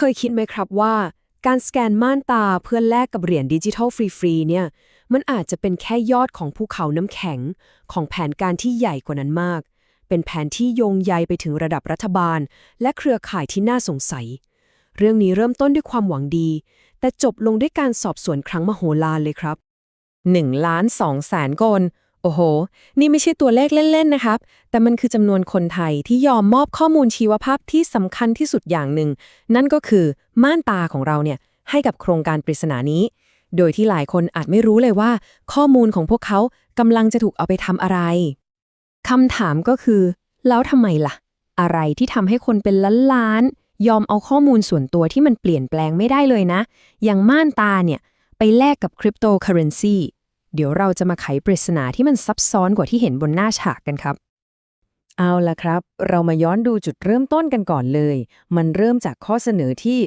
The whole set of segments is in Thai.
เคยคิดไหมครับว่า การสแกนม่านตาเพื่อแลกกับเหรียญดิจิทัลฟรีๆเนี่ย มันอาจจะเป็นแค่ยอดของภูเขาน้ำแข็ง ของแผนการที่ใหญ่กว่านั้นมาก เป็นแผนที่โยงใยไปถึงระดับรัฐบาล และเครือข่ายที่น่าสงสัย เรื่องนี้เริ่มต้นด้วยความหวังดี แต่จบลงด้วยการสอบสวนครั้งมโหฬารเลยครับ1ล้าน2แสนคน โอ้โห นี่ไม่ใช่ตัวเลขเล่น ๆ นะครับ แต่มันคือจำนวนคนไทยที่ยอมมอบข้อมูลชีวภาพที่สำคัญที่สุดอย่างหนึ่ง นั่นก็คือม่านตาของเราเนี่ยให้กับโครงการปริศนานี้ โดยที่หลายคนอาจไม่รู้เลยว่า ข้อมูลของพวกเขากำลังจะถูกเอาไปทำอะไรคำถามก็คือ แล้วทำไมล่ะ อะไรที่ทำให้คนเป็นล้านๆยอมเอาข้อมูลส่วนตัวที่มันเปลี่ยนแปลงไม่ได้เลยนะ อย่างม่านตาเนี่ยไปแลกกับคริปโตเคอเรนซี เดี๋ยวเราจะมาไขปริศนาที่มันซับซ้อนกว่าที่เห็นบนหน้าฉากกันครับ เอาละครับ เรามาย้อนดูจุดเริ่มต้นกันก่อนเลย มันเริ่มจากข้อเสนอที่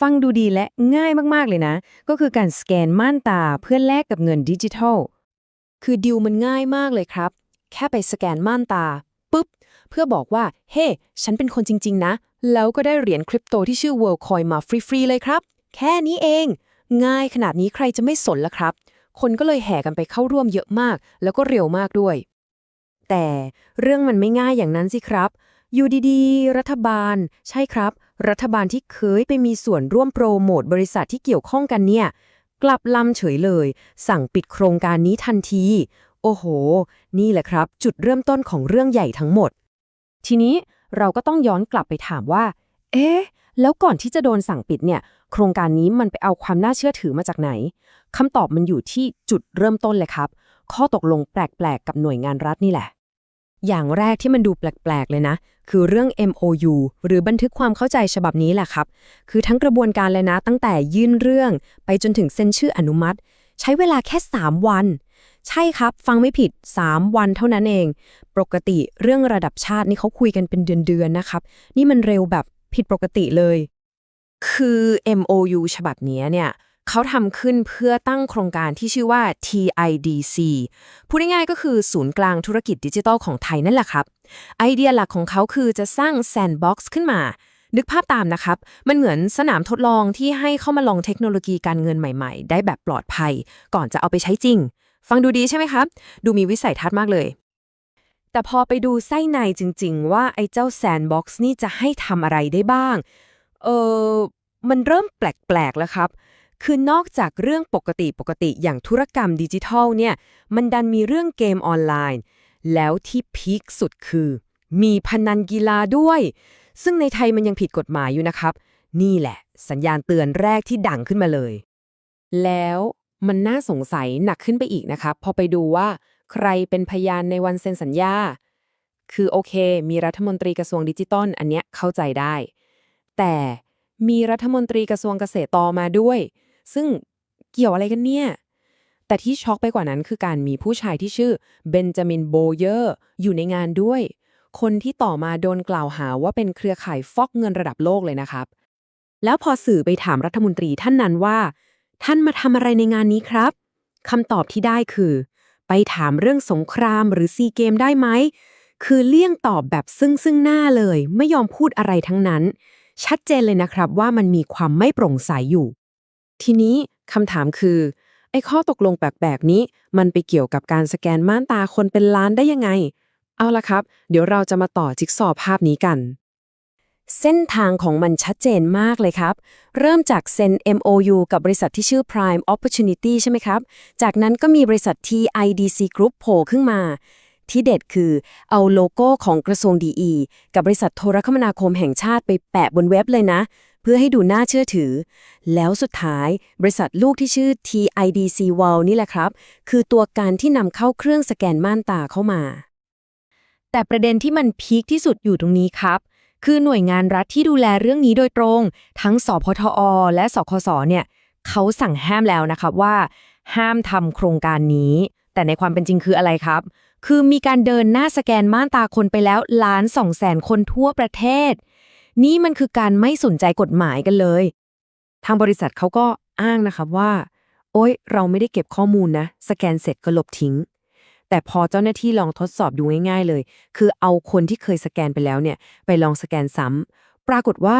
ฟังดูดีและง่ายมากๆเลยนะ ก็คือการสแกนม่านตาเพื่อแลกกับเงินดิจิทัล คือดิวมันง่ายมากเลยครับ แค่ไปสแกนม่านตาปุ๊บ เพื่อบอกว่า เฮ้ฉันเป็นคนจริง ๆ นะ แล้วก็ได้เหรียญคริปโตที่ชื่อ WorldCoin มาฟรี ๆ เลยครับ แค่นี้เอง ง่ายขนาดนี้ใครจะไม่สนล่ะครับ คนก็เลยแห่กันไปเข้าร่วมเยอะมาก แล้วก็เร็วมากด้วย แต่เรื่องมันไม่ง่ายอย่างนั้นสิครับอยู่ดีๆ รัฐบาล ใช่ครับ รัฐบาลที่เคยไปมีส่วนร่วมโปรโมทบริษัทที่เกี่ยวข้องกันเนี่ย กลับลำเฉยเลย สั่งปิดโครงการนี้ทันที โอ้โห นี่แหละครับ จุดเริ่มต้นของเรื่องใหญ่ทั้งหมด ทีนี้เราก็ต้องย้อนกลับไปถามว่า เอ๊ะ แล้วก่อนที่จะโดนสั่งปิดเนี่ย โครงการนี้มันไปเอาความน่าเชื่อถือมาจากไหนคำตอบมันอยู่ที่จุดเริ่มต้นเลยครับ ข้อตกลงแปลกๆ กับหน่วยงานรัฐนี่แหละ อย่างแรกที่มันดูแปลกๆ เลยนะ คือเรื่อง MOU หรือบันทึกความเข้าใจฉบับนี้แหละครับ คือทั้งกระบวนการเลยนะ ตั้งแต่ยื่นเรื่อง ไปจนถึงเซ็นชื่ออนุมัติ ใช้เวลาแค่ 3 วัน ใช่ครับ ฟังไม่ผิด 3 วันเท่านั้นเอง ปกติเรื่องระดับชาตินี่เขาคุยกันเป็นเดือนๆนะครับ นี่มันเร็วแบบ ผิดปกติเลย คือ MOU ฉบับนี้เนี่ยเขาทำขึ้นเพื่อตั้งโครงการที่ชื่อว่า TIDC พูดง่ายๆก็คือศูนย์กลางธุรกิจดิจิทัลของไทยนั่นแหละครับ ไอเดียหลักของเขาคือจะสร้างแซนด์บ็อกซ์ขึ้นมา นึกภาพตามนะครับ มันเหมือนสนามทดลองที่ให้เข้ามาลองเทคโนโลยีการเงินใหม่ๆ ได้แบบปลอดภัย ก่อนจะเอาไปใช้จริง ฟังดูดีใช่ไหมครับ ดูมีวิสัยทัศน์มากเลย แต่พอไปดูไส้ในจริงๆ ว่าไอ้เจ้าแซนบ็อกซ์นี่จะให้ทำอะไรได้บ้าง เออ มันเริ่มแปลกๆแล้วครับ คือนอกจากเรื่องปกติปกติอย่างธุรกรรมดิจิทัลเนี่ย มันดันมีเรื่องเกมออนไลน์ แล้วที่พีคสุดคือ มีพนันกีฬาด้วย ซึ่งในไทยมันยังผิดกฎหมายอยู่นะครับ นี่แหละ สัญญาณเตือนแรกที่ดังขึ้นมาเลย แล้วมันน่าสงสัยหนักขึ้นไปอีกนะครับพอไปดูว่า ใครเป็นพยานในวันเซ็นสัญญา คือโอเค มีรัฐมนตรีกระทรวงดิจิตอลอันเนี้ยเข้าใจได้ แต่มีรัฐมนตรีกระทรวงเกษตรต่อมาด้วย ซึ่งเกี่ยวอะไรกันเนี่ย แต่ที่ช็อกไปกว่านั้นคือการมีผู้ชายที่ชื่อเบนจามินโบเยอร์อยู่ในงานด้วย คนที่ต่อมาโดนกล่าวหาว่าเป็นเครือข่ายฟอกเงินระดับโลกเลยนะครับ แล้วพอสื่อไปถามรัฐมนตรีท่านนั้นว่า ท่านมาทำอะไรในงานนี้ครับคำตอบที่ได้คือ ไปถามเรื่องสงครามหรือซีเกมได้ไหม คือเลี่ยงตอบแบบซึ่งซึ่งหน้าเลย ไม่ยอมพูดอะไรทั้งนั้น ชัดเจนเลยนะครับว่ามันมีความไม่โปร่งใสอยู่ ทีนี้คำถามคือ ไอ้ข้อตกลงแปลกๆนี้ มันไปเกี่ยวกับการสแกนม่านตาคนเป็นล้านได้ยังไง เอาละครับ เดี๋ยวเราจะมาต่อจิ๊กซอว์ภาพนี้กัน เส้นทางของมันชัดเจนมากเลยครับ เริ่มจากเซ็น MOU กับบริษัทที่ชื่อ Prime Opportunity ใช่ไหมครับ จากนั้นก็มีบริษัท TIDC Group โผล่ขึ้นมา ที่เด็ดคือเอาโลโก้ของกระทรวงดีกับบริษัทโทรคมนาคมแห่งชาติไปแปะบนเว็บเลยนะ เพื่อให้ดูน่าเชื่อถือ แล้วสุดท้ายบริษัทลูกที่ชื่อ TIDC World นี่แหละครับ คือตัวการที่นำเข้าเครื่องสแกนม่านตาเข้ามา แต่ประเด็นที่มันพีคที่สุดอยู่ตรงนี้ครับ คือหน่วยงานรัฐที่ดูแลเรื่องนี้โดยตรง ทั้งสพทอ และสคสเนี่ยเขาสั่งห้ามแล้วนะครับว่า ห้ามทำโครงการนี้ แต่ในความเป็นจริงคืออะไรครับ คือมีการเดินหน้าสแกนม่านตาคนไปแล้วล้านสองแสนคนทั่วประเทศ นี่มันคือการไม่สนใจกฎหมายกันเลย ทางบริษัทเขาก็อ้างนะครับว่า โอ๊ย เราไม่ได้เก็บข้อมูลนะ สแกนเสร็จก็ลบทิ้ง แต่พอเจ้าหน้าที่ลองทดสอบดูง่ายๆเลย คือเอาคนที่เคยสแกนไปแล้วเนี่ย ไปลองสแกนซ้ำปรากฏว่า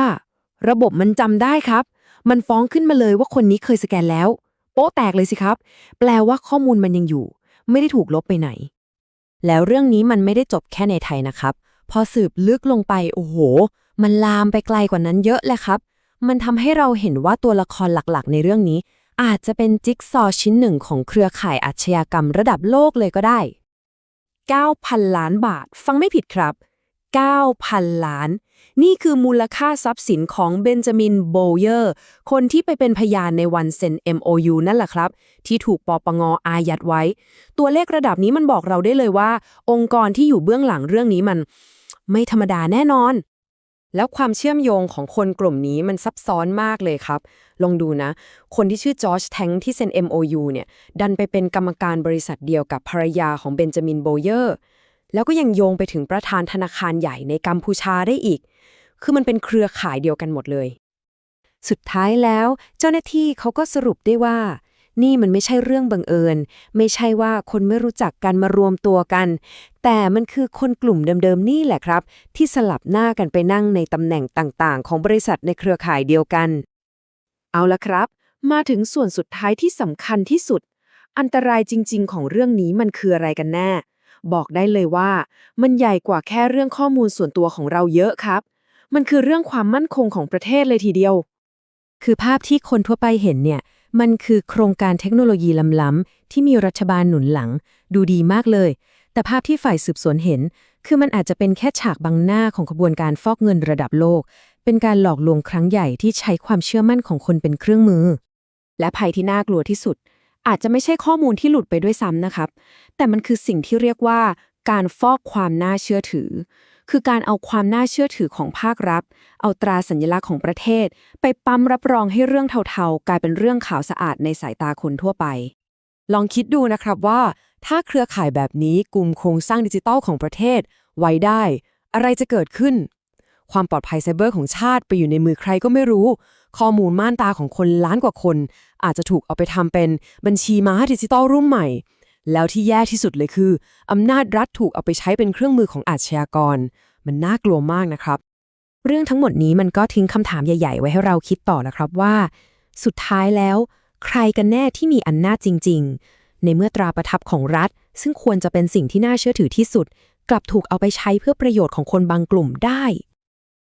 ระบบมันจำได้ครับ มันฟ้องขึ้นมาเลยว่าคนนี้เคยสแกนแล้ว โป๊ะแตกเลยสิครับ แปลว่าข้อมูลมันยังอยู่ ไม่ได้ถูกลบไปไหน แล้วเรื่องนี้มันไม่ได้จบแค่ในไทยนะครับ พอสืบลึกลงไปโอ้โห มันลามไปไกลกว่านั้นเยอะเลยครับ มันทำให้เราเห็นว่าตัวละครหลักๆ ในเรื่องนี้ อาจจะเป็นจิ๊กซอว์ชิ้นหนึ่งของเครือข่ายอาชญากรรมระดับโลกเลยก็ได้ 9,000 ล้านบาท ฟังไม่ผิดครับ 9,000 ล้าน นี่คือมูลค่าทรัพย์สินของเบนจามินโบเยอร์ คนที่ไปเป็นพยานในวันเซ็น MOU นั่นแหละครับ ที่ถูกปปงอายัดไว้ ตัวเลขระดับนี้มันบอกเราได้เลยว่า องค์กรที่อยู่เบื้องหลังเรื่องนี้มัน ไม่ธรรมดาแน่นอน แล้วความเชื่อมโยงของคนกลุ่มนี้มันซับซ้อนมากเลยครับ ลองดูนะ คนที่ชื่อจอร์จแทงที่เซ็น MOU เนี่ย ดันไปเป็นกรรมการบริษัทเดียวกับภรรยาของเบนจามินโบเยอร์ แล้วก็ยังโยงไปถึงประธานธนาคารใหญ่ในกัมพูชาได้อีก คือมันเป็นเครือข่ายเดียวกันหมดเลย สุดท้ายแล้ว เจ้าหน้าที่เขาก็สรุปได้ว่า นี่มันไม่ใช่เรื่องบังเอิญ ไม่ใช่ว่าคนไม่รู้จักกันมารวมตัวกัน แต่มันคือคนกลุ่มเดิมๆนี่แหละครับ ที่สลับหน้ากันไปนั่งในตำแหน่งต่างๆ ของบริษัทในเครือข่ายเดียวกัน เอาละครับ มาถึงส่วนสุดท้ายที่สำคัญที่สุด อันตรายจริง ๆ ของเรื่องนี้มันคืออะไรกันแน่ บอกได้เลยว่า มันใหญ่กว่าแค่เรื่องข้อมูลส่วนตัวของเราเยอะครับ มันคือเรื่องความมั่นคงของประเทศเลยทีเดียว คือภาพที่คนทั่วไปเห็นเนี่ย มันคือโครงการเทคโนโลยีล้ำๆที่มีรัฐบาลหนุนหลัง ดูดีมากเลย แต่ภาพที่ฝ่ายสืบสวนเห็น คือมันอาจจะเป็นแค่ฉากบังหน้าของขบวนการฟอกเงินระดับโลก เป็นการหลอกลวงครั้งใหญ่ที่ใช้ความเชื่อมั่นของคนเป็นเครื่องมือ และภัยที่น่ากลัวที่สุด อาจจะไม่ใช่ข้อมูลที่หลุดไปด้วยซ้ำนะครับ แต่มันคือสิ่งที่เรียกว่าการฟอกความน่าเชื่อถือ คือการเอาความน่าเชื่อถือของภาครัฐ เอาตราสัญลักษณ์ของประเทศ ไปปั๊มรับรองให้เรื่องเทาๆ กลายเป็นเรื่องขาวสะอาดในสายตาคนทั่วไป ลองคิดดูนะครับว่า ถ้าเครือข่ายแบบนี้กลุ่มโครงสร้างดิจิทัลของประเทศ ไว้ได้ อะไรจะเกิดขึ้น ความปลอดภัยไซเบอร์ของชาติไปอยู่ในมือใครก็ไม่รู้ ข้อมูลม่านตาของคนล้านกว่าคน อาจจะถูกเอาไปทำเป็นบัญชีม้าดิจิทัลรุ่นใหม่ แล้วที่แย่ที่สุดเลยคือ อำนาจรัฐถูกเอาไปใช้เป็นเครื่องมือของอาชญากร มันน่ากลัวมากนะครับ เรื่องทั้งหมดนี้มันก็ทิ้งคำถามใหญ่ ๆ ไว้ให้เราคิดต่อแล้วครับว่า สุดท้ายแล้ว ใครกันแน่ที่มีอำนาจจริง ๆ ในเมื่อตราประทับของรัฐ ซึ่งควรจะเป็นสิ่งที่น่าเชื่อถือที่สุด กลับถูกเอาไปใช้เพื่อประโยชน์ของคนบางกลุ่มได้